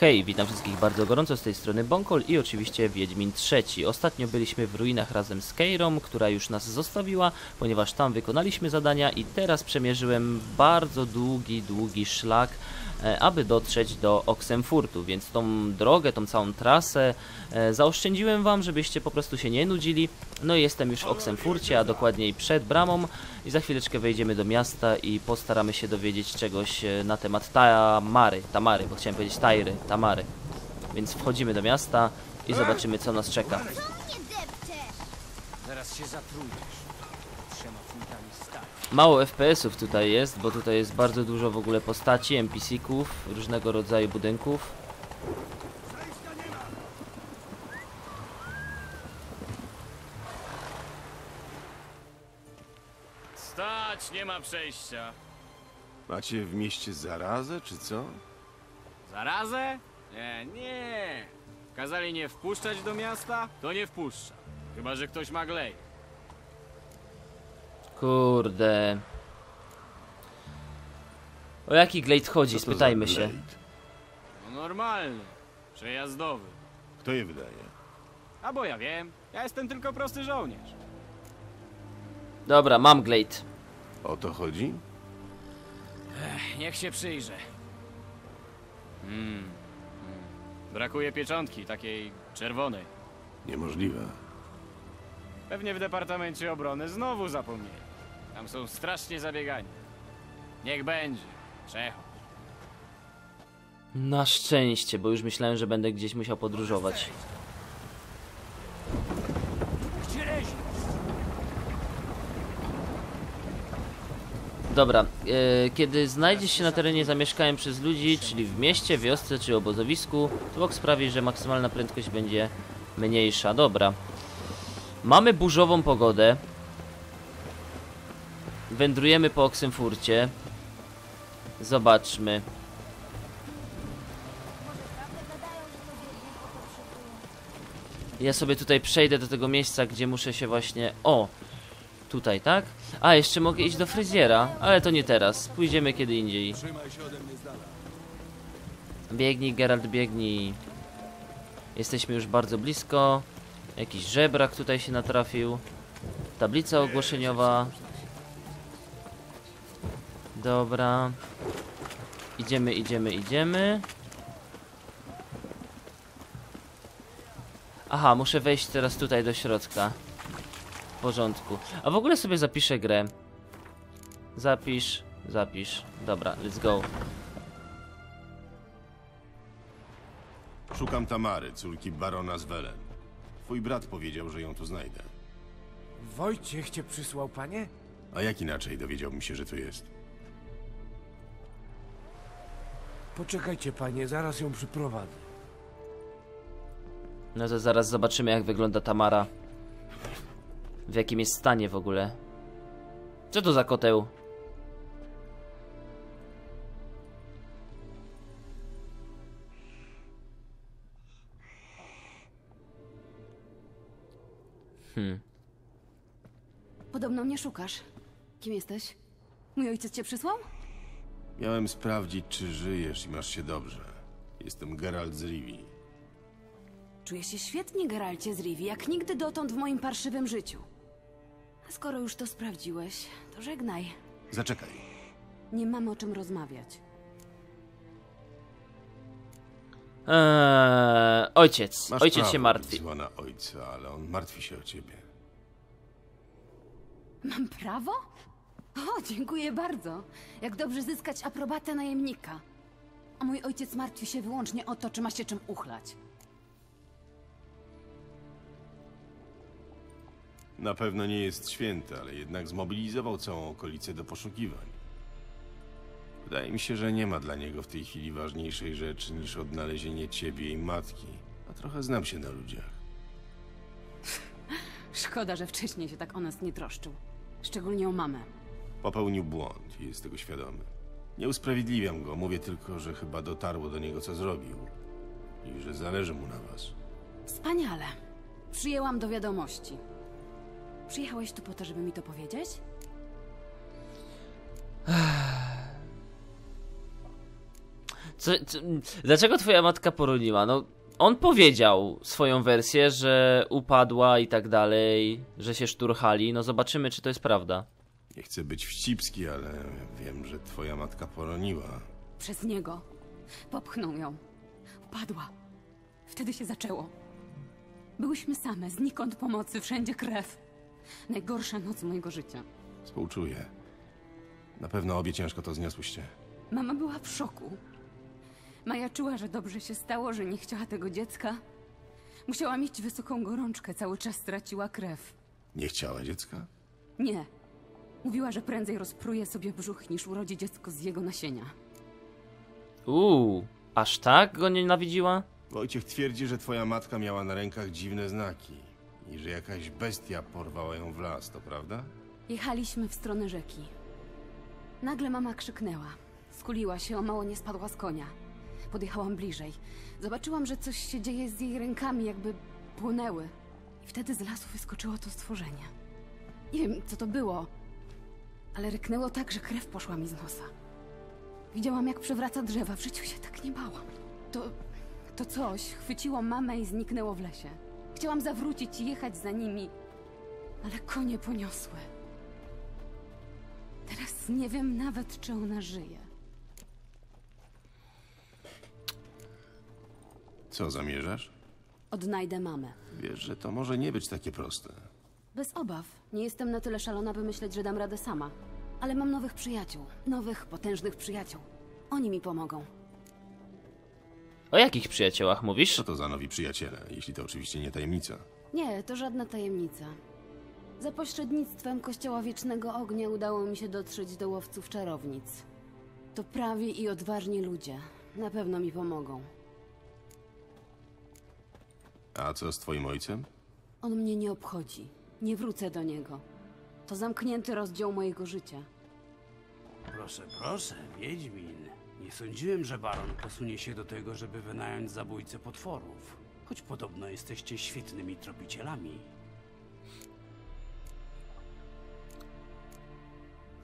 Hej, witam wszystkich bardzo gorąco z tej strony Bonkol i oczywiście Wiedźmin III. Ostatnio byliśmy w ruinach razem z Keirą, która już nas zostawiła, ponieważ tam wykonaliśmy zadania i teraz przemierzyłem bardzo długi, długi szlak, aby dotrzeć do Oxenfurtu, więc tą drogę, tą całą trasę e, zaoszczędziłem wam, żebyście po prostu się nie nudzili. No i jestem już w Oxenfurcie, a dokładniej przed bramą i za chwileczkę wejdziemy do miasta i postaramy się dowiedzieć czegoś e, na temat Tamary, Tamary, bo chciałem powiedzieć Tajry, Tamary. Więc wchodzimy do miasta i zobaczymy co nas czeka. Zaraz się zatrujesz. Mało FPS-ów tutaj jest, bo tutaj jest bardzo dużo w ogóle postaci, NPC-ków, różnego rodzaju budynków. Stać, nie ma przejścia. Macie w mieście zarazę, czy co? Zarazę? Nie, nie. Kazali nie wpuszczać do miasta? To nie wpuszcza. Chyba, że ktoś ma glej. Kurde. O jaki glade chodzi, spytajmy się. No normalny. Przejazdowy. Kto je wydaje? A bo ja wiem. Ja jestem tylko prosty żołnierz. Dobra, mam glade. O to chodzi? Niech się przyjrzę. Mm. mm. Brakuje pieczątki, takiej czerwonej. Niemożliwe. Pewnie w Departamencie Obrony znowu zapomnieli. Tam są strasznie zabiegani. Niech będzie. Przechodź. Na szczęście, bo już myślałem, że będę gdzieś musiał podróżować. Dobra, e, kiedy znajdziesz się na terenie zamieszkałym przez ludzi, czyli w mieście, wiosce czy obozowisku, to sprawi, że maksymalna prędkość będzie mniejsza. Dobra. Mamy burzową pogodę. Wędrujemy po Oksenfurcie. Zobaczmy. Ja sobie tutaj przejdę do tego miejsca, gdzie muszę się właśnie... O! Tutaj, tak? A, jeszcze mogę iść do fryzjera, ale to nie teraz. Pójdziemy kiedy indziej. Biegnij, Geralt, biegnij. Jesteśmy już bardzo blisko. Jakiś żebrak tutaj się natrafił. Tablica ogłoszeniowa. Dobra. Idziemy, idziemy, idziemy. Aha, muszę wejść teraz tutaj do środka. W porządku. A w ogóle sobie zapiszę grę. Zapisz, zapisz. Dobra, let's go. Szukam Tamary, córki barona z Welen. Twój brat powiedział, że ją tu znajdę. Wojciech cię przysłał, panie? A jak inaczej dowiedziałbym się, że tu jest? Poczekajcie, panie, zaraz ją przyprowadzę. No to zaraz zobaczymy jak wygląda Tamara. W jakim jest stanie w ogóle. Co to za koteł? Hmm. Podobno mnie szukasz. Kim jesteś? Mój ojciec cię przysłał? Miałem sprawdzić, czy żyjesz i masz się dobrze. Jestem Geralt z Rivii. Czuję się świetnie, Geralcie z Rivi, jak nigdy dotąd w moim parszywym życiu. A skoro już to sprawdziłeś, to żegnaj. Zaczekaj. Nie mamy o czym rozmawiać. Eee, ojciec. Masz Ojciec prawo się martwi. Zła na ojca, ale on martwi się o ciebie. Mam prawo? O, dziękuję bardzo. Jak dobrze zyskać aprobatę najemnika. A mój ojciec martwi się wyłącznie o to, czy ma się czym uchlać. Na pewno nie jest święty, ale jednak zmobilizował całą okolicę do poszukiwań. Wydaje mi się, że nie ma dla niego w tej chwili ważniejszej rzeczy niż odnalezienie ciebie i matki. A trochę znam się na ludziach. Szkoda, że wcześniej się tak o nas nie troszczył. Szczególnie o mamę. Popełnił błąd i jest tego świadomy. Nie usprawiedliwiam go, mówię tylko, że chyba dotarło do niego, co zrobił. I że zależy mu na was. Wspaniale. Przyjęłam do wiadomości. Przyjechałeś tu po to, żeby mi to powiedzieć? Co, co, dlaczego twoja matka poroniła? No, on powiedział swoją wersję, że upadła i tak dalej, że się szturchali. No zobaczymy, czy to jest prawda. Nie chcę być wścibski, ale wiem, że twoja matka poroniła. Przez niego. Popchnął ją. Upadła. Wtedy się zaczęło. Byłyśmy same, znikąd pomocy, wszędzie krew. Najgorsza noc mojego życia. Współczuję. Na pewno obie ciężko to zniosłyście. Mama była w szoku. Majaczyła, że dobrze się stało, że nie chciała tego dziecka. Musiała mieć wysoką gorączkę, cały czas straciła krew. Nie chciała dziecka? Nie. Mówiła, że prędzej rozpruje sobie brzuch, niż urodzi dziecko z jego nasienia. Uuu, aż tak go nienawidziła? Wojciech twierdzi, że twoja matka miała na rękach dziwne znaki i że jakaś bestia porwała ją w las, to prawda? Jechaliśmy w stronę rzeki. Nagle mama krzyknęła. Skuliła się, o mało nie spadła z konia. Podjechałam bliżej. Zobaczyłam, że coś się dzieje z jej rękami, jakby płonęły. I wtedy z lasu wyskoczyło to stworzenie. Nie wiem, co to było, ale ryknęło tak, że krew poszła mi z nosa. Widziałam, jak przewraca drzewa. W życiu się tak nie bałam. To, to coś chwyciło mamę i zniknęło w lesie. Chciałam zawrócić i jechać za nimi, ale konie poniosły. Teraz nie wiem nawet, czy ona żyje. Co zamierzasz? Odnajdę mamę. Wiesz, że to może nie być takie proste. Bez obaw. Nie jestem na tyle szalona, by myśleć, że dam radę sama. Ale mam nowych przyjaciół. Nowych, potężnych przyjaciół. Oni mi pomogą. O jakich przyjaciołach mówisz? Co to za nowi przyjaciele, jeśli to oczywiście nie tajemnica? Nie, to żadna tajemnica. Za pośrednictwem Kościoła Wiecznego Ognia udało mi się dotrzeć do łowców czarownic. To prawi i odważni ludzie. Na pewno mi pomogą. A co z twoim ojcem? On mnie nie obchodzi. Nie wrócę do niego. To zamknięty rozdział mojego życia. Proszę, proszę, Wiedźmin. Nie sądziłem, że baron posunie się do tego, żeby wynająć zabójcę potworów. Choć podobno jesteście świetnymi tropicielami.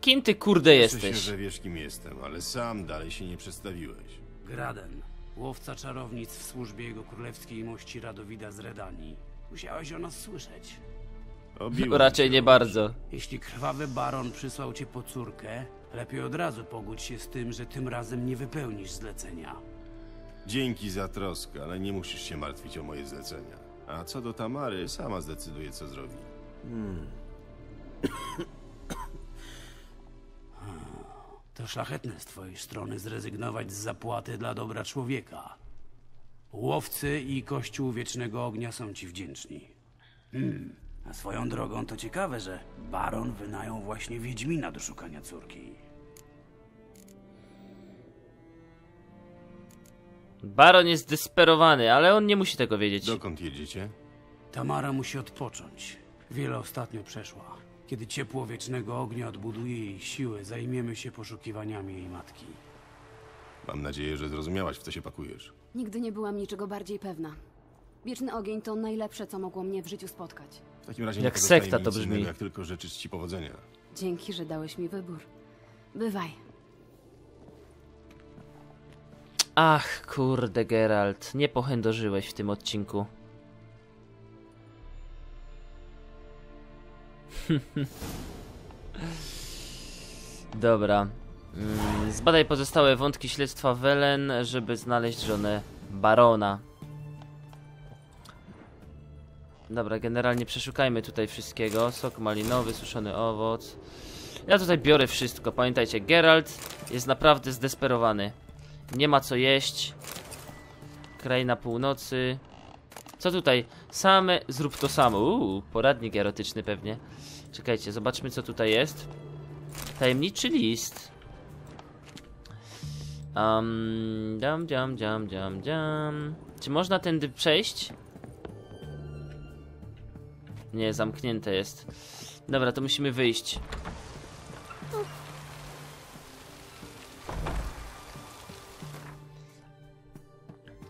Kim ty kurde Cieszę się, jesteś? że wiesz kim jestem, ale sam dalej się nie przedstawiłeś. Graden, łowca czarownic w służbie jego królewskiej mości Radowida z Redanii. Musiałeś o nas słyszeć. Obiło Raczej nie bardzo. Jeśli krwawy baron przysłał cię po córkę, lepiej od razu pogódź się z tym, że tym razem nie wypełnisz zlecenia. Dzięki za troskę, ale nie musisz się martwić o moje zlecenia. A co do Tamary, sama zdecyduje, co zrobi. To szlachetne z twojej strony zrezygnować z zapłaty dla dobra człowieka. Łowcy i Kościół Wiecznego Ognia są ci wdzięczni. A swoją drogą to ciekawe, że baron wynajął właśnie Wiedźmina do szukania córki. Baron jest desperowany, ale on nie musi tego wiedzieć. Dokąd jedziecie? Tamara musi odpocząć. Wiele ostatnio przeszła. Kiedy ciepło Wiecznego Ognia odbuduje jej siły, zajmiemy się poszukiwaniami jej matki. Mam nadzieję, że zrozumiałaś, w co się pakujesz. Nigdy nie byłam niczego bardziej pewna. Wieczny ogień to najlepsze, co mogło mnie w życiu spotkać. W takim razie Jak sekta mi to brzmi. innego, Jak tylko życzyć ci powodzenia. Dzięki, że dałeś mi wybór. Bywaj. Ach, kurde, Geralt, nie pochędożyłeś w tym odcinku. Dobra. Mm, Zbadaj pozostałe wątki śledztwa Welen, żeby znaleźć żonę Barona. Dobra, generalnie przeszukajmy tutaj wszystkiego. Sok malinowy, suszony owoc. Ja tutaj biorę wszystko. Pamiętajcie, Geralt jest naprawdę zdesperowany. Nie ma co jeść. Kraina północy. Co tutaj? Same zrób to samo. Uuu, poradnik erotyczny pewnie. Czekajcie, zobaczmy co tutaj jest. Tajemniczy list. Um, dam, dam, dam, dam, dam. Czy można tędy przejść? Nie, zamknięte jest. Dobra, to musimy wyjść.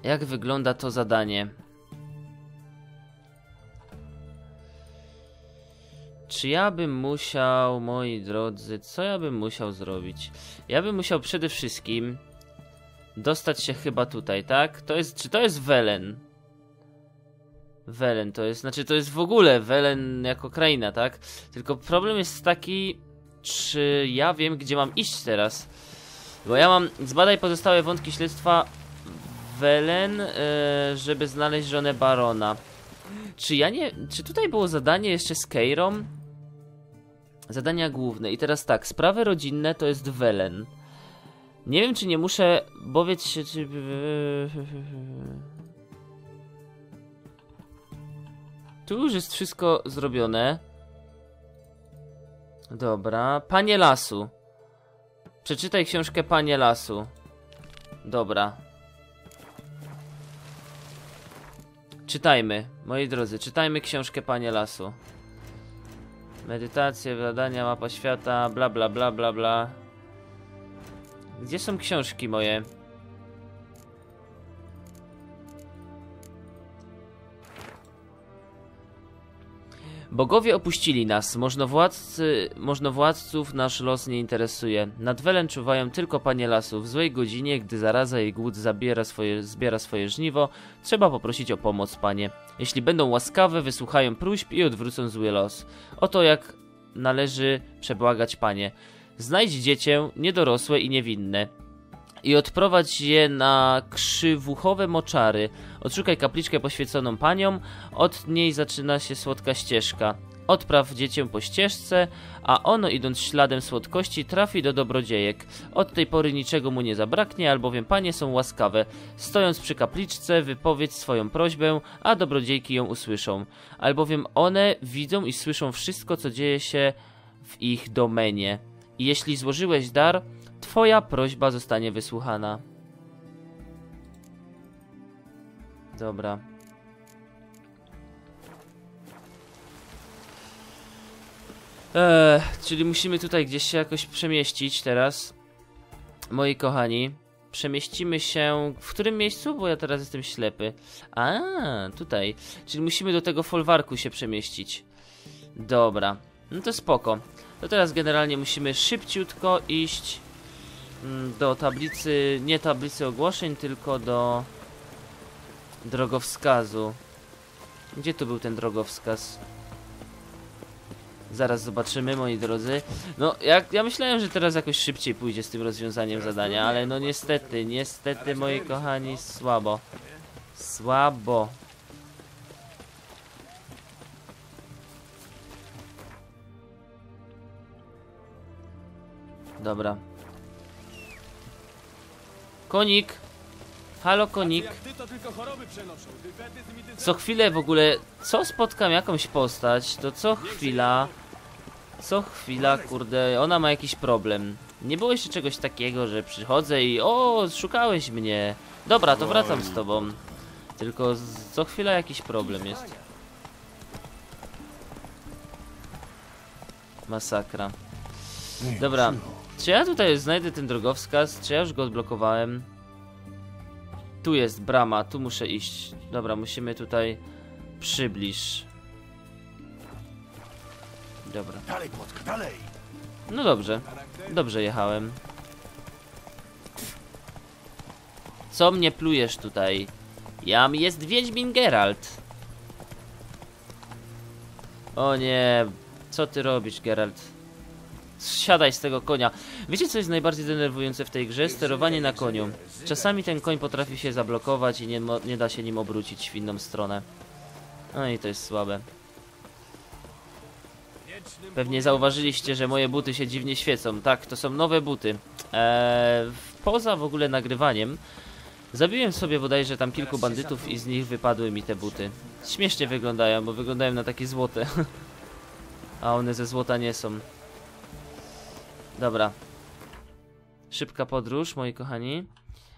Jak wygląda to zadanie? Czy ja bym musiał, moi drodzy, co ja bym musiał zrobić? Ja bym musiał przede wszystkim dostać się chyba tutaj, tak? To jest, czy to jest Welen? Welen to jest, znaczy to jest w ogóle Welen jako kraina, tak? Tylko problem jest taki, czy ja wiem, gdzie mam iść teraz? Bo ja mam, zbadaj pozostałe wątki śledztwa Welen, e, żeby znaleźć żonę Barona. Czy ja nie, czy tutaj było zadanie jeszcze z Keirom? Zadania główne. I teraz tak, sprawy rodzinne to jest Welen. Nie wiem, czy nie muszę bowiec się, czy... Tu już jest wszystko zrobione. Dobra. Panie Lasu. Przeczytaj książkę Panie Lasu. Dobra. Czytajmy, moi drodzy, czytajmy książkę Panie Lasu. Medytacje, zadania, mapa świata, bla bla bla bla bla. Gdzie są książki moje? Bogowie opuścili nas, możnowładcy, możnowładców nasz los nie interesuje. Nad Welen czuwają tylko panie lasu. W złej godzinie, gdy zaraza i głód zabiera swoje, zbiera swoje żniwo, trzeba poprosić o pomoc, panie. Jeśli będą łaskawe, wysłuchają próśb i odwrócą zły los. Oto jak należy przebłagać, panie. Znajdź dziecię, niedorosłe i niewinne i odprowadź je na krzywuchowe moczary. Odszukaj kapliczkę poświęconą paniom, od niej zaczyna się słodka ścieżka. Odpraw dziecię po ścieżce, a ono idąc śladem słodkości trafi do dobrodziejek. Od tej pory niczego mu nie zabraknie, albowiem panie są łaskawe. Stojąc przy kapliczce, wypowiedz swoją prośbę, a dobrodziejki ją usłyszą. Albowiem one widzą i słyszą wszystko, co dzieje się w ich domenie. I jeśli złożyłeś dar, Twoja prośba zostanie wysłuchana. Dobra. Eee, czyli musimy tutaj gdzieś się jakoś przemieścić teraz. Moi kochani. Przemieścimy się... W którym miejscu? Bo ja teraz jestem ślepy. A, tutaj. Czyli musimy do tego folwarku się przemieścić. Dobra. No to spoko. To teraz generalnie musimy szybciutko iść do tablicy, nie tablicy ogłoszeń, tylko do drogowskazu. Gdzie tu był ten drogowskaz? Zaraz zobaczymy, moi drodzy. No, jak, ja myślałem, że teraz jakoś szybciej pójdzie z tym rozwiązaniem zadania, ale no niestety, niestety, moi kochani, słabo. Słabo. Dobra. Konik! Halo, konik. Co chwilę w ogóle, co spotkam jakąś postać, to co chwila, co chwila, kurde, ona ma jakiś problem. Nie było jeszcze czegoś takiego, że przychodzę i o, szukałeś mnie. Dobra, to wracam z tobą. Tylko z- co chwila jakiś problem jest. Masakra. Dobra, czy ja tutaj znajdę ten drogowskaz? Czy ja już go odblokowałem? Tu jest brama, tu muszę iść. Dobra, musimy tutaj przybliż. Dobra. Dalej, Płotka, dalej! No dobrze. Dobrze jechałem. Co mnie plujesz tutaj? Jam jest Wiedźmin Geralt. O nie, co ty robisz, Geralt? Siadaj z tego konia. Wiecie, co jest najbardziej denerwujące w tej grze? Sterowanie na koniu. Czasami ten koń potrafi się zablokować i nie, nie da się nim obrócić w inną stronę. No i to jest słabe. Pewnie zauważyliście, że moje buty się dziwnie świecą. Tak, to są nowe buty. Eee, poza w ogóle nagrywaniem, zabiłem sobie bodajże tam kilku bandytów i z nich wypadły mi te buty. Śmiesznie wyglądają, bo wyglądają na takie złote. A one ze złota nie są. Dobra. Szybka podróż, moi kochani.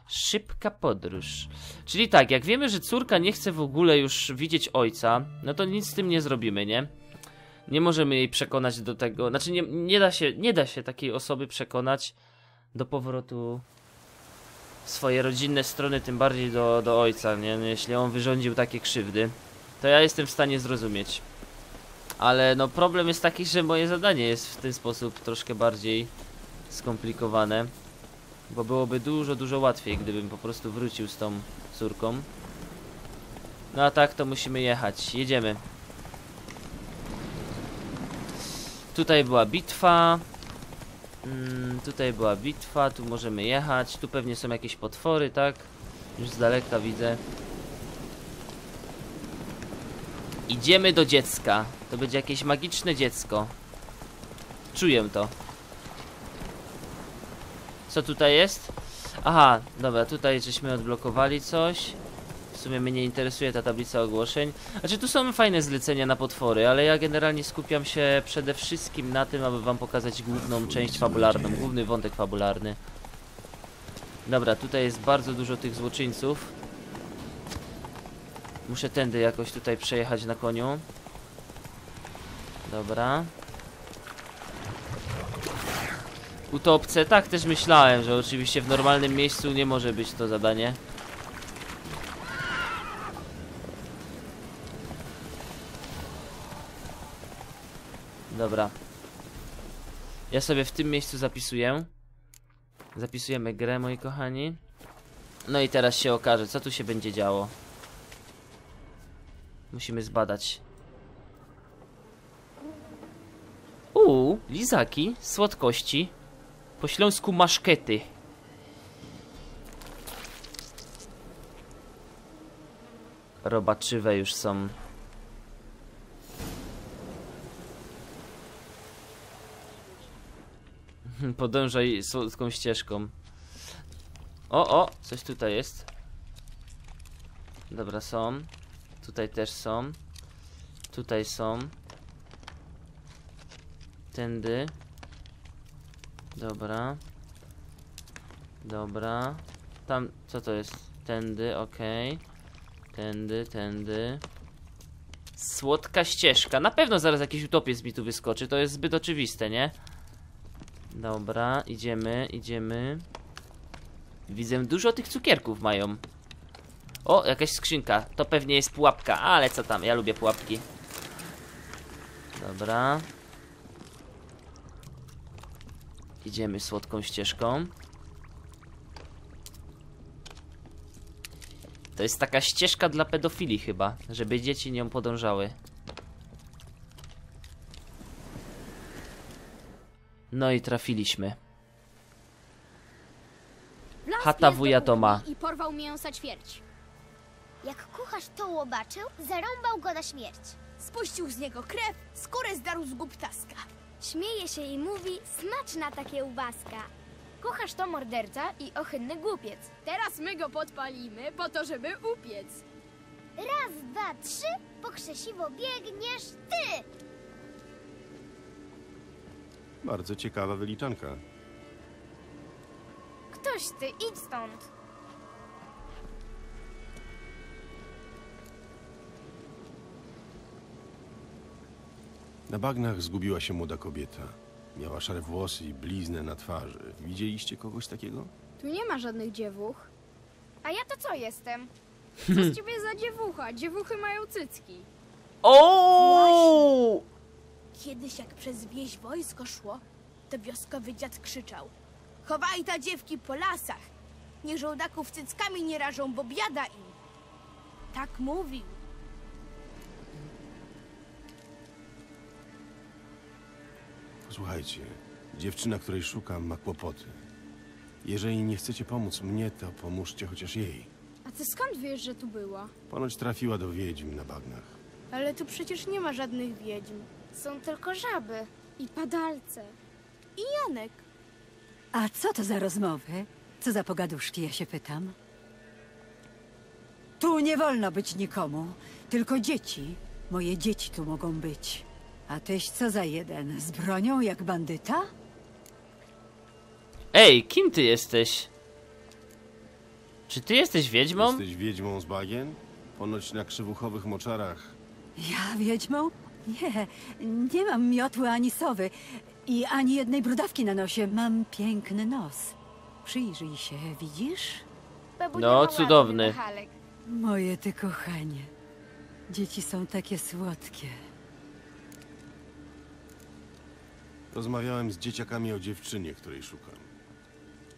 Szybka podróż. Czyli tak, jak wiemy, że córka nie chce w ogóle już widzieć ojca, no to nic z tym nie zrobimy, nie? Nie możemy jej przekonać do tego. Znaczy, nie, nie, da, się, nie da się takiej osoby przekonać do powrotu w swoje rodzinne strony, tym bardziej do, do ojca, nie? No, Jeśli on wyrządził takie krzywdy, to ja jestem w stanie zrozumieć. Ale no problem jest taki, że moje zadanie jest w ten sposób troszkę bardziej skomplikowane. Bo byłoby dużo, dużo łatwiej, gdybym po prostu wrócił z tą córką. No a tak to musimy jechać. Jedziemy. Tutaj była bitwa. Mm, tutaj była bitwa, tu możemy jechać. Tu pewnie są jakieś potwory, tak? Już z daleka widzę. Idziemy do dziecka. To będzie jakieś magiczne dziecko. Czuję to. Co tutaj jest? Aha, dobra, tutaj żeśmy odblokowali coś. W sumie mnie nie interesuje ta tablica ogłoszeń. Znaczy tu są fajne zlecenia na potwory, ale ja generalnie skupiam się przede wszystkim na tym, aby wam pokazać główną część fabularną, główny wątek fabularny. Dobra, tutaj jest bardzo dużo tych złoczyńców. Muszę tędy jakoś tutaj przejechać na koniu. Dobra. Utopce, tak też myślałem, że oczywiście w normalnym miejscu nie może być to zadanie. Dobra. Ja sobie w tym miejscu zapisuję. Zapisujemy grę, moi kochani. No i teraz się okaże, co tu się będzie działo. Musimy zbadać. Uuu, lizaki, słodkości. Po śląsku maszkety. Robaczywe już są. Podążaj słodką ścieżką. O, o, coś tutaj jest. Dobra, są. Tutaj też są. Tutaj są. Tędy. Dobra. Dobra. Tam, co to jest? Tędy, okej. Tędy, tędy. Słodka ścieżka. Na pewno zaraz jakiś utopiec mi tu wyskoczy. To jest zbyt oczywiste, nie? Dobra, idziemy, idziemy. Widzę, dużo tych cukierków mają. O, jakaś skrzynka. To pewnie jest pułapka, ale co tam, ja lubię pułapki. Dobra. Idziemy słodką ścieżką. To jest taka ścieżka dla pedofili chyba, żeby dzieci nią podążały. No i trafiliśmy. Chata wuja Toma. I porwał mięsa ćwierć. Jak kucharz to łobaczył, zarąbał go na śmierć. Spuścił z niego krew, skórę zdarł z gub ptaska. Śmieje się i mówi, smaczna ta kiełbaska. Kucharz to morderca i ohydny głupiec. Teraz my go podpalimy po to, żeby upiec. Raz, dwa, trzy, po krzesiwo biegniesz ty! Bardzo ciekawa wyliczanka. Ktoś ty, idź stąd. Na bagnach zgubiła się młoda kobieta. Miała szare włosy i bliznę na twarzy. Widzieliście kogoś takiego? Tu nie ma żadnych dziewuch. A ja to co jestem? Co z ciebie za dziewucha? Dziewuchy mają cycki. O! Kiedyś jak przez wieś wojsko szło, to wioskowy dziad krzyczał. Chowaj ta dziewki po lasach. Niech żołdaków cyckami nie rażą, bo biada im. Tak mówił. Posłuchajcie, dziewczyna, której szukam, ma kłopoty. Jeżeli nie chcecie pomóc mnie, to pomóżcie chociaż jej. A ty skąd wiesz, że tu była? Ponoć trafiła do wiedźm na bagnach. Ale tu przecież nie ma żadnych wiedźm. Są tylko żaby. I padalce. I Janek. A co to za rozmowy? Co za pogaduszki, ja się pytam. Tu nie wolno być nikomu, tylko dzieci. Moje dzieci tu mogą być. A tyś co za jeden? Z bronią jak bandyta? Ej, kim ty jesteś? Czy ty jesteś wiedźmą? Jesteś wiedźmą z bagien? Ponoć na krzywuchowych moczarach. Ja wiedźmą? Nie, nie mam miotły ani sowy. I ani jednej brudawki na nosie. Mam piękny nos. Przyjrzyj się, widzisz? Babunia No, ma ładny cudowny. Moje ty kochanie. Dzieci są takie słodkie. Rozmawiałem z dzieciakami o dziewczynie, której szukam.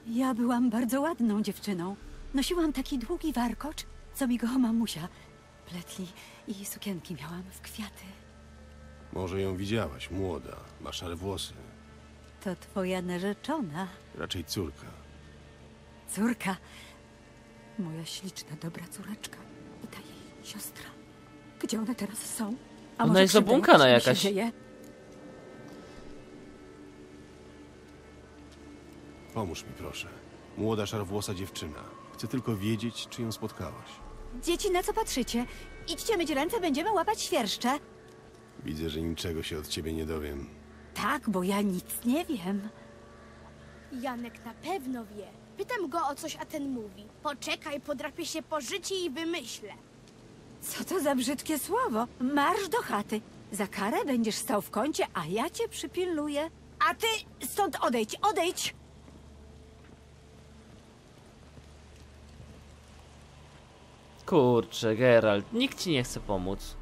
Ja byłam bardzo ładną dziewczyną. Nosiłam taki długi warkocz, co mi go mamusia pletli i sukienki miałam w kwiaty. Może ją widziałaś, młoda, ma szare włosy. To twoja narzeczona, Raczej córka. córka. Moja śliczna, dobra córeczka i ta jej siostra. Gdzie one teraz są? A Ona może jest krzywda obłąkana jakaś mi jakaś. Się dzieje? Pomóż mi proszę. Młoda, szarowłosa dziewczyna. Chcę tylko wiedzieć, czy ją spotkałaś. Dzieci, na co patrzycie? Idźcie myć ręce, będziemy łapać świerszcze. Widzę, że niczego się od ciebie nie dowiem. Tak, bo ja nic nie wiem. Janek na pewno wie. Pytam go o coś, a ten mówi. Poczekaj, podrapię się po życiu i wymyślę. Co to za brzydkie słowo? Marsz do chaty. Za karę będziesz stał w kącie, a ja cię przypilnuję. A ty stąd odejdź, odejdź! Kurczę, Geralt, nikt ci nie chce pomóc.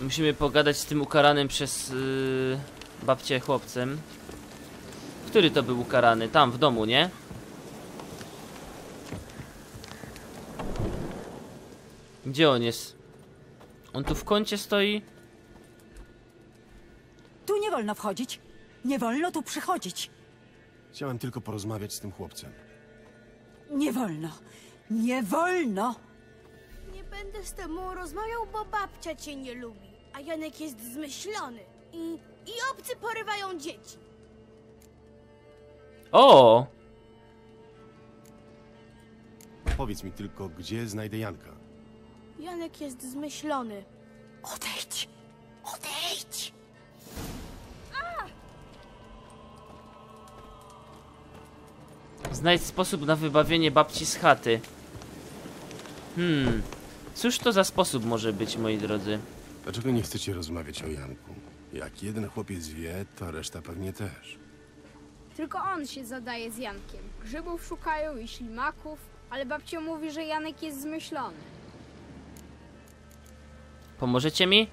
Musimy pogadać z tym ukaranym przez yy, babcię chłopcem. Który to był ukarany? Tam, w domu, nie? Gdzie on jest? On tu w kącie stoi? Tu nie wolno wchodzić. Nie wolno tu przychodzić. Chciałem tylko porozmawiać z tym chłopcem. Nie wolno. Nie wolno! Nie będę z tobą rozmawiał, bo babcia cię nie lubi. A Janek jest zmyślony. I, i obcy porywają dzieci. O! Powiedz mi tylko, gdzie znajdę Janka. Janek jest zmyślony. Odejdź! Odejdź! Znajdź sposób na wybawienie babci z chaty. Hmm. Cóż to za sposób może być, moi drodzy? Dlaczego nie chcecie rozmawiać o Janku? Jak jeden chłopiec wie, to reszta pewnie też. Tylko on się zadaje z Jankiem. Grzybów szukają i ślimaków, ale babcia mówi, że Janek jest zmyślony. Pomożecie mi?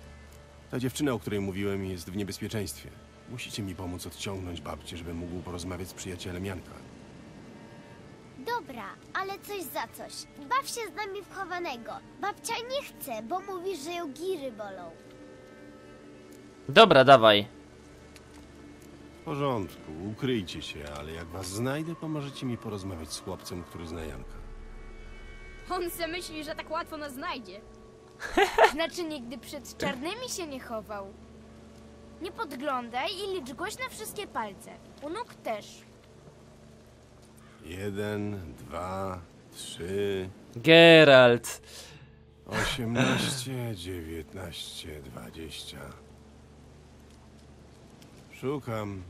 Ta dziewczyna, o której mówiłem, jest w niebezpieczeństwie. Musicie mi pomóc odciągnąć babcię, żebym mógł porozmawiać z przyjacielem Janka. Dobra, ale coś za coś. Baw się z nami w chowanego. Babcia nie chce, bo mówi, że ją giry bolą. Dobra, dawaj. W porządku, ukryjcie się, ale jak was znajdę, pomożecie mi porozmawiać z chłopcem, który zna Janka. On se myśli, że tak łatwo nas znajdzie. Znaczy nigdy przed czarnymi się nie chował. Nie podglądaj i licz głośno wszystkie palce. U nóg też. Jeden, dwa, trzy, Geralt. osiemnaście, dziewiętnaście, dwadzieścia. Szukam.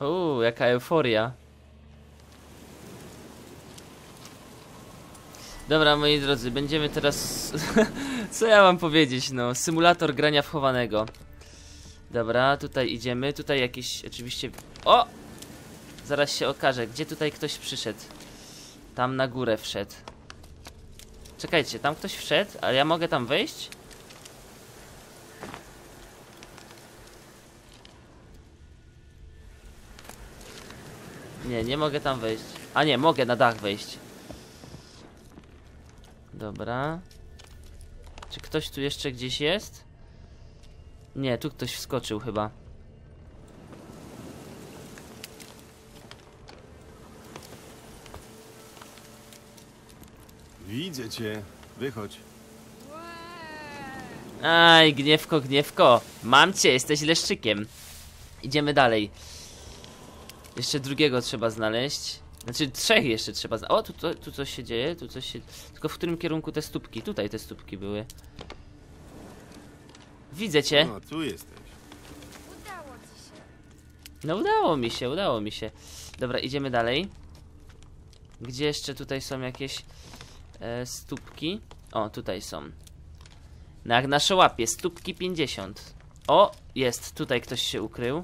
Uuu, jaka euforia. Dobra, moi drodzy, będziemy teraz... Co ja mam powiedzieć, no? Symulator grania w chowanego. Dobra, tutaj idziemy. Tutaj jakiś, oczywiście... O! Zaraz się okaże, gdzie tutaj ktoś przyszedł. Tam na górę wszedł. Czekajcie, tam ktoś wszedł, ale ja mogę tam wejść? Nie, nie mogę tam wejść. A nie, mogę na dach wejść. Dobra. Czy ktoś tu jeszcze gdzieś jest? Nie, tu ktoś wskoczył chyba. Widzę cię. Wychodź. Aj, gniewko, gniewko. Mam cię, jesteś leszczykiem. Idziemy dalej. Jeszcze drugiego trzeba znaleźć. Znaczy trzech jeszcze trzeba znaleźć. O, tu, tu, tu coś się dzieje, tu coś się... Tylko w którym kierunku te stópki? Tutaj te stópki były. Widzę cię. No, tu jesteś. Udało ci się. No udało mi się, udało mi się. Dobra, idziemy dalej. Gdzie jeszcze tutaj są jakieś e, stópki? O, tutaj są. No jak nasze łapie, stópki 50. O, jest, tutaj ktoś się ukrył.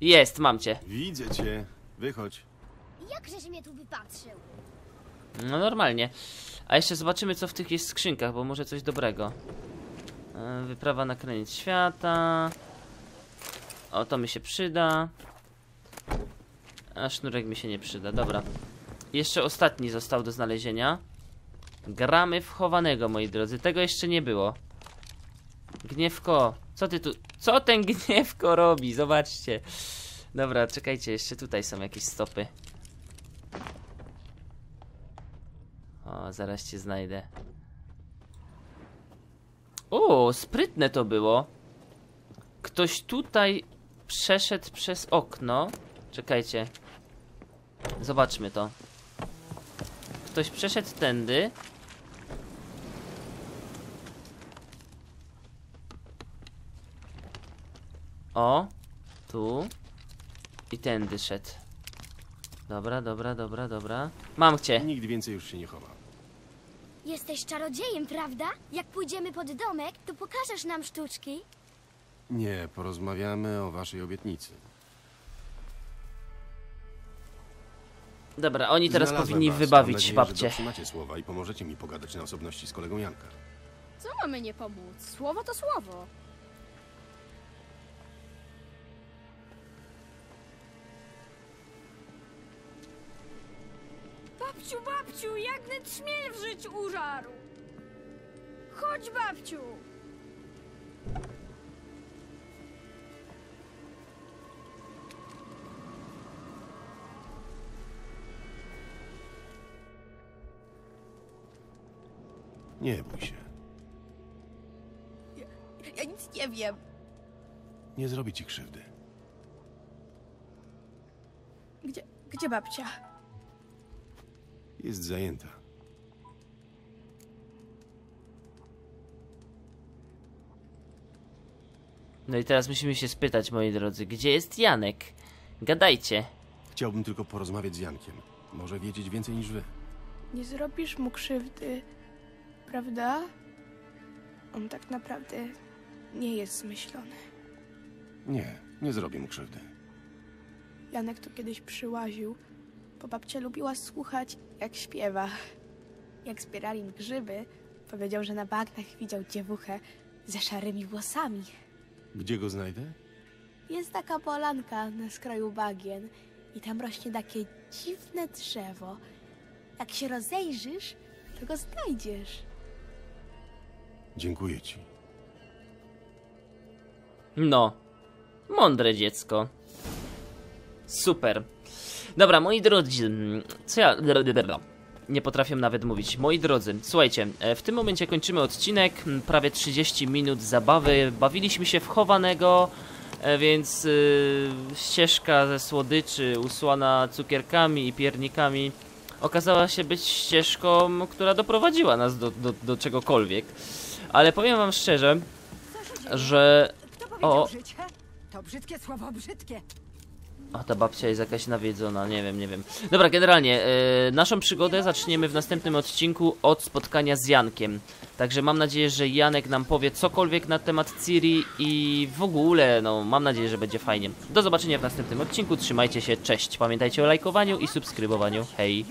Jest, mam cię. Widzę cię. Wychodź. Jakżeś mnie tu wypatrzył? No normalnie. A jeszcze zobaczymy co w tych jest skrzynkach, bo może coś dobrego. E, Wyprawa na kraniec świata. O, to mi się przyda. A sznurek mi się nie przyda, dobra. Jeszcze ostatni został do znalezienia. Gramy w chowanego, moi drodzy. Tego jeszcze nie było. Gniewko, co ty tu... Co ten gniewko robi? Zobaczcie. Dobra, czekajcie, jeszcze tutaj są jakieś stopy. O, zaraz cię znajdę. O, sprytne to było. Ktoś tutaj przeszedł przez okno. Czekajcie. Zobaczmy to. Ktoś przeszedł tędy. O, tu. I tędy szedł. Dobra, dobra, dobra, dobra. Mam cię. Nikt więcej już się nie chowa. Jesteś czarodziejem, prawda? Jak pójdziemy pod domek, to pokażesz nam sztuczki. Nie, porozmawiamy o waszej obietnicy. Dobra, oni teraz Znalazłem powinni was. Mam wybawić nadzieję, babcię. Że dotrzymacie słowa i pomożecie mi pogadać na osobności z kolegą Janka. Co mamy nie pomóc? Słowo to słowo. Babciu, babciu, jak net śmiel w życiu użaru. Chodź, babciu. Nie bój się. Ja nic nie wiem. Nie zrobi ci krzywdy. Gdzie, gdzie babcia? Jest zajęta. No i teraz musimy się spytać, moi drodzy, gdzie jest Janek? Gadajcie. Chciałbym tylko porozmawiać z Jankiem. Może wiedzieć więcej niż wy. Nie zrobisz mu krzywdy, prawda? On tak naprawdę nie jest zmyślony. Nie, nie zrobię mu krzywdy. Janek tu kiedyś przyłaził, bo babcia lubiła słuchać, jak śpiewa. Jak zbierali grzyby, powiedział, że na bagnach widział dziewuchę ze szarymi włosami. Gdzie go znajdę? Jest taka polanka na skraju bagien i tam rośnie takie dziwne drzewo. Jak się rozejrzysz, to go znajdziesz. Dziękuję ci. No. Mądre dziecko. Super. Dobra, moi drodzy, co ja... Nie potrafię nawet mówić. Moi drodzy, słuchajcie, e, w tym momencie kończymy odcinek, prawie 30 minut zabawy, bawiliśmy się w chowanego, e, więc y, ścieżka ze słodyczy usłana cukierkami i piernikami okazała się być ścieżką, która doprowadziła nas do, do, do czegokolwiek. Ale powiem wam szczerze, że... O. To brzydkie słowo, brzydkie. A ta babcia jest jakaś nawiedzona, nie wiem, nie wiem. Dobra, generalnie, e, naszą przygodę zaczniemy w następnym odcinku od spotkania z Jankiem. Także mam nadzieję, że Janek nam powie cokolwiek na temat Ciri i w ogóle, no, mam nadzieję, że będzie fajnie. Do zobaczenia w następnym odcinku, trzymajcie się, cześć. Pamiętajcie o lajkowaniu i subskrybowaniu, hej.